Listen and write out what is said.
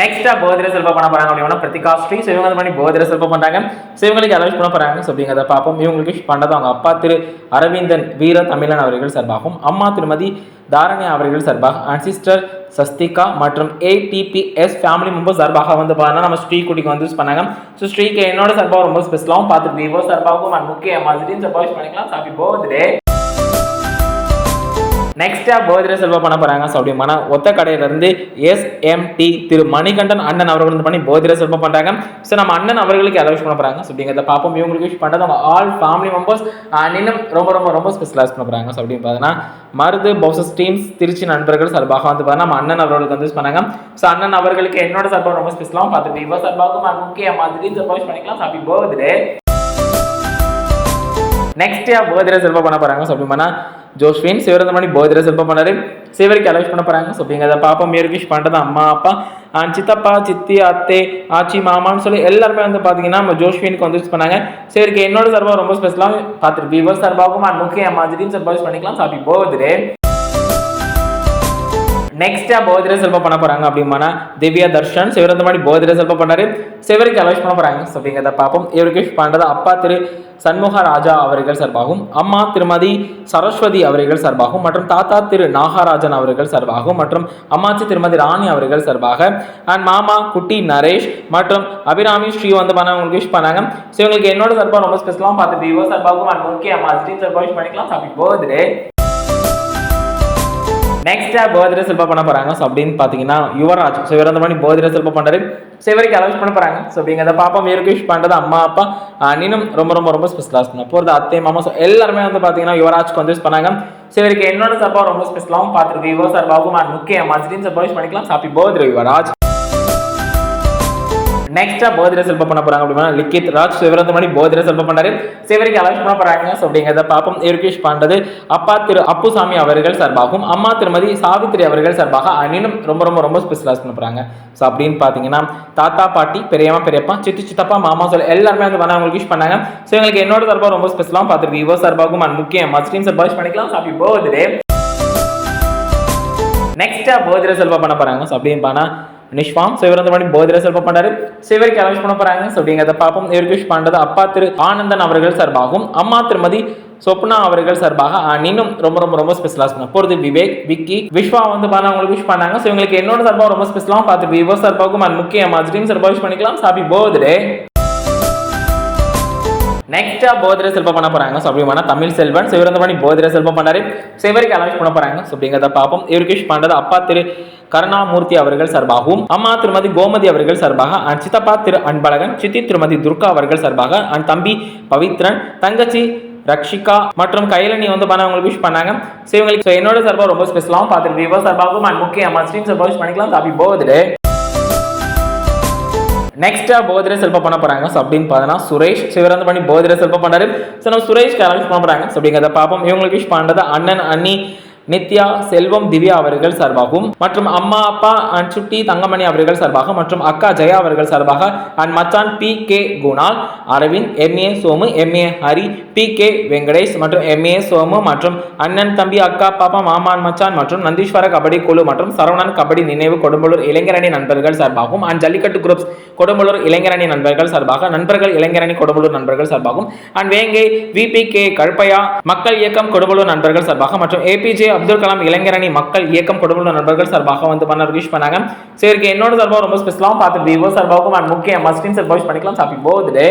நெக்ஸ்டா போதிர செல்வம் பண்ண போறாங்க அப்படின்னா பிரதிகா ஸ்ரீ ஸோ இவங்க பண்ணி போதிர செல்வம் பண்றாங்க. ஸோ இவங்களுக்கு அலோஸ் பண்ண போறாங்க ஸோ அப்படிங்கிறத பார்ப்போம். இவங்களுக்கு விஷ் பண்ணது அவங்க அப்பா திரு அரவிந்தன் வீர தமிழன் அவர்கள் சார்பாகவும் அம்மா திருமதி தாரணி அவர்கள் சார்பாக அண்ட் சிஸ்டர் சஸ்திகா மற்றும் ஏடிபிஎஸ் ஃபேமிலி மெம்பர்ஸ் சார்பாக வந்து பார்த்தீங்கன்னா நம்ம ஸ்ரீகுட்டிக்கு வந்து யூஸ் பண்ணாங்க. ஸோ ஸ்ரீக்கு என்னோட சார்பாக ரொம்ப ஸ்பெஷலாகவும் பார்த்து விவோ சார்பாகவும் அண்ட் முக்கிய மாதிரி சார்பாக யூஸ் பண்ணிக்கலாம். ஹாப்பி பர்த்டே நெக்ஸ்ட்டாக போதிர செல்வா பண்ண போகிறாங்க ஸோ ஒத்த கடையிலேருந்து எஸ்எம்டி திரு மணிகண்டன் அண்ணன் அவர்கள் வந்து பண்ணி போதிர செல்வா பண்ணுறாங்க ஸோ நம்ம அண்ணன் அவர்களுக்கு அலோஸ் பண்ண போகிறாங்க ஸோ அப்படிங்கிறத பார்ப்போம். இவங்களுக்கு விஷ் பண்ணுறது அவங்க ஆல் ஃபேமிலி மெம்பர்ஸ் இன்னும் ரொம்ப ரொம்ப ரொம்ப ஸ்பெஷலைஸ் பண்ண போகிறாங்க ஸோ அப்படின்னு பார்த்தீங்கன்னா மருது பவுசஸ் டீம்ஸ் திருச்சி நண்பர்கள் சார்பாக வந்து பார்த்தீங்கன்னா நம்ம அண்ணன் அவர்களுக்கு வந்து பண்ணாங்க. ஸோ அண்ணன் அவர்களுக்கு என்னோட சார்பாக ரொம்ப ஸ்பெஷலாகவும் பார்த்துட்டு இவ சார்பாகவும் முக்கிய மாதிரி சார்பாக பண்ணிக்கலாம் ஹாப்பி பர்த்டே நெக்ஸ்ட் பர்த்டே செல்வம் பண்ண போகிறாங்க ஸோ அப்படின்னா ஜோஸ்வின் சிவரந்தமணி போதிர சிற்பம் பண்ணாரு. சிவருக்கு அலோஸ் பண்ண போறாங்க. ஸோ அப்படிங்கிறத பாப்பா மேற்கிஷ் பண்றது அம்மா அப்பா சித்தப்பா சித்தி அத்தை ஆச்சி மாமான்னு சொல்லி எல்லாருமே வந்து பார்த்தீங்கன்னா நம்ம ஜோஸ்வினுக்கு வந்து யூஸ் பண்ணாங்க. சிவருக்கு என்னோட சர்வா ரொம்ப ஸ்பெஷலாக பார்த்துட்டு விவர் சார்பாகவும் முக்கிய மாதிரி சார்பாக யூஸ் பண்ணிக்கலாம். ஹாப்பி பர்த்டே நெக்ஸ்டா போதிரே செல்வம் பண்ண போறாங்க அப்படிமானா திவ்யா தர்ஷன் சிவரந்த மாதிரி போதிரே செல்வம் பண்ணாரு? சிவருக்கு அலோஸ் பண்ண போறாங்க. ஸோ அப்படிங்கிறத பார்ப்போம். இவருக்கு விஷ் பண்றது அப்பா திரு சண்முக ராஜா அவர்கள் சார்பாகவும் அம்மா திருமதி சரஸ்வதி அவர்கள் சார்பாகவும் மற்றும் தாத்தா திரு நாகராஜன் அவர்கள் சார்பாகவும் மற்றும் அம்மாச்சி திருமதி ராணி அவர்கள் சார்பாக. அண்ட் மாமா குட்டி நரேஷ் மற்றும் அபிராமி ஸ்ரீ வந்து பண்ண உங்களுக்கு விஷ் பண்ணாங்க. ஸோ இவங்களுக்கு என்னோட சார்பாக ரொம்ப ஸ்பெஷலாக பார்த்து விவோ சார்பாகவும் அண்ட் முக்கிய ஸ்ரீ சார்பாக விஷ் பண்ணிக்கலாம். ஹாப்பி பர்த்டே நெக்ஸ்டா போதிர செல்பம் பண்ண போறாங்க. ஸோ அப்படின்னு பார்த்தீங்கன்னா யுவராஜ். ஸோ இவர் அந்த மாதிரி போதிர செல்பம் பண்றாரு ஸோ இவருக்கு அலவுஸ் பண்ண போறாங்க. ஸோ அப்படிங்கிறத பாப்பா இவருக்கு பண்ணுறது அம்மா அப்பா இன்னும் ரொம்ப ரொம்ப ரொம்ப ஸ்பெஷலாக பண்ண போகிறது அத்தை மாமா ஸோ எல்லாருமே வந்து பார்த்தீங்கன்னா யுவராஜ்க்கு வந்து யூஸ் பண்ணாங்க. ஸோ இவருக்கு என்னோட சப்பா ரொம்ப ஸ்பெஷலாகவும் பார்த்துருக்கு. விவோ சார் பாபு முக்கிய மாதிரி சப்போஸ் பண்ணிக்கலாம். சாப்பி பர்த்டே யுவராஜ். நெக்ஸ்டா போதிர செல்பம் பண்ண போறாங்க அப்படின்னா லிக்கித் ராஜ். ஸோ இவர் வந்து மாதிரி பண்ணாரு சிவரிக்கு அலோஸ் பண்ண போறாங்க. அப்படிங்கிறத பாப்போம் இவருக்கு பாண்டது அப்பா திரு அப்புசாமி அவர்கள் சார்பாகவும் அம்மா திருமதி சாவித்திரி அவர்கள் சார்பாக அனினும் ரொம்ப ரொம்ப ரொம்ப ஸ்பெஷலாக பண்ண போறாங்க. ஸோ அப்படின்னு பார்த்தீங்கன்னா தாத்தா பாட்டி பெரியம்மா பெரியப்பா சித்தி சித்தப்பா மாமா சொல்ல எல்லாருமே வந்து பண்ண அவங்களுக்கு விஷ் பண்ணாங்க. ஸோ எங்களுக்கு என்னோட சார்பாக ரொம்ப ஸ்பெஷலாக பார்த்துருக்கு விவோ சார்பாகவும் அண்ட் முக்கியம் மஸ்டின் சார்பாக wish பண்ணிக்கலாம். ஹாப்பி பர்த்டே நெக்ஸ்ட்டாக போதிர செல்வம் பண்ண போகிறாங்க ஸோ அப்படின்னு பார்த்தா நிஷ்வாம் ஸோ இவர் வந்து போதிர செல்வம் பண்ணாரு ஸோ இவருக்கு பண்ண போறாங்க. ஸோ அப்படிங்கிறத பார்ப்போம். இவருக்கு விஷ் அப்பா திரு ஆனந்தன் அவர்கள் சார்பாகவும் அம்மா திருமதி சொப்னா அவர்கள் சார்பாக நீனும் இன்னும் ரொம்ப ரொம்ப ரொம்ப ஸ்பெஷலாக பண்ண போகிறது விவேக் விக்கி விஸ்வா வந்து பண்ண அவங்களுக்கு விஷ் பண்ணாங்க. ஸோ இவங்களுக்கு என்னோட சார்பாக ரொம்ப ஸ்பெஷலாகவும் பார்த்து விவோ சார்பாகவும் and முக்கியமாக மாதிரி சார்பாக விஷ் பண்ணிக்கலாம். ஹாப்பி பர்த்டே நெக்ஸ்டா போதிர செல்வம் பண்ண போறாங்க. ஸோ தமிழ் செல்வன். ஸோ இவர் வந்து பண்ணி போதிர செல்வம் பண்ணாரு ஸோ இவருக்கு பண்ண போறாங்க. ஸோ அப்படிங்கிறத பார்ப்போம். இவருக்கு விஷ் அப்பா திரு கருணாமூர்த்தி அவர்கள் சார்பாகவும் அம்மா திருமதி கோமதி அவர்கள் சார்பாக அண்ட் சித்தப்பா திரு அன்பழகன் சித்தி திருமதி துர்கா அவர்கள் சார்பாக அண்ட் தம்பி பவித்ரன் தங்கச்சி ரக்ஷிகா மற்றும் கைலணி வந்து பண்ண அவங்களுக்கு விஷ் பண்ணாங்க. ஸோ இவங்களுக்கு ஸோ என்னோட சார்பாக ரொம்ப ஸ்பெஷலாகவும் பார்த்துட்டு விவோ சார்பாகவும் அண்ட் முக்கிய அம்மா ஸ்ட்ரீம் சார்பாக விஷ் பண்ணிக்கலாம். ஹாப்பி பர்த்டே நெக்ஸ்ட்டாக போதிரை செல்ப பண்ண போகிறாங்க ஸோ அப்படின்னு பார்த்தோன்னா சுரேஷ் சிவரந்து பண்ணி போதிர செல்ப பண்ணாரு ஸோ நம்ம சுரேஷ் கலெக்ட் பண்ண போகிறாங்க ஸோ அப்படிங்கிறத பார்ப்போம். இவங்களுக்கு விஷ் பண்ணுறது அண்ணன் அண்ணி நித்யா செல்வம் திவ்யா அவர்கள் சார்பாகவும் மற்றும் அம்மா அப்பா அண்ட் சுட்டி தங்கமணி அவர்கள் சார்பாக மற்றும் அக்கா ஜெயா அவர்கள் சார்பாக அண்ட் மச்சான் P. K. Kunal Aravind M A Somu M A Hari P. K. Venkatesh மற்றும் எம்ஏ சோமு மற்றும் அண்ணன் தம்பி அக்கா பாப்பா மாமான் மச்சான் மற்றும் நந்தீஸ்வர கபடி குழு மற்றும் சரவணன் கபடி நினைவு கொடும்பலூர் இளைஞரணி நண்பர்கள் சார்பாகவும் அண்ட் ஜல்லிக்கட்டு குரூப்ஸ் கொடும்பலூர் இளைஞரணி நண்பர்கள் சார்பாக நண்பர்கள் இளைஞரணி கொடும்பலூர் நண்பர்கள் சார்பாகவும் அண்ட் வேங்கை விபி கே கல்பையா மக்கள் இயக்கம் கொடும்பலூர் நண்பர்கள் சார்பாக மற்றும் ஏபிஜே அப்துல் கலாம் இளைஞரணி மக்கள் இயக்கம் குடும்ப நண்பர்கள் சார்பாக வந்து பண்ண விஷ் பண்ணாங்க சரி என்னோட சார்பாக ரொம்ப ஸ்பெஷலாகவும் பார்த்து விவோ சார்பாகவும் அண்ட் முக்கிய மஸ்டின் சார்பாக wish பண்ணிக்கலாம். Happy birthday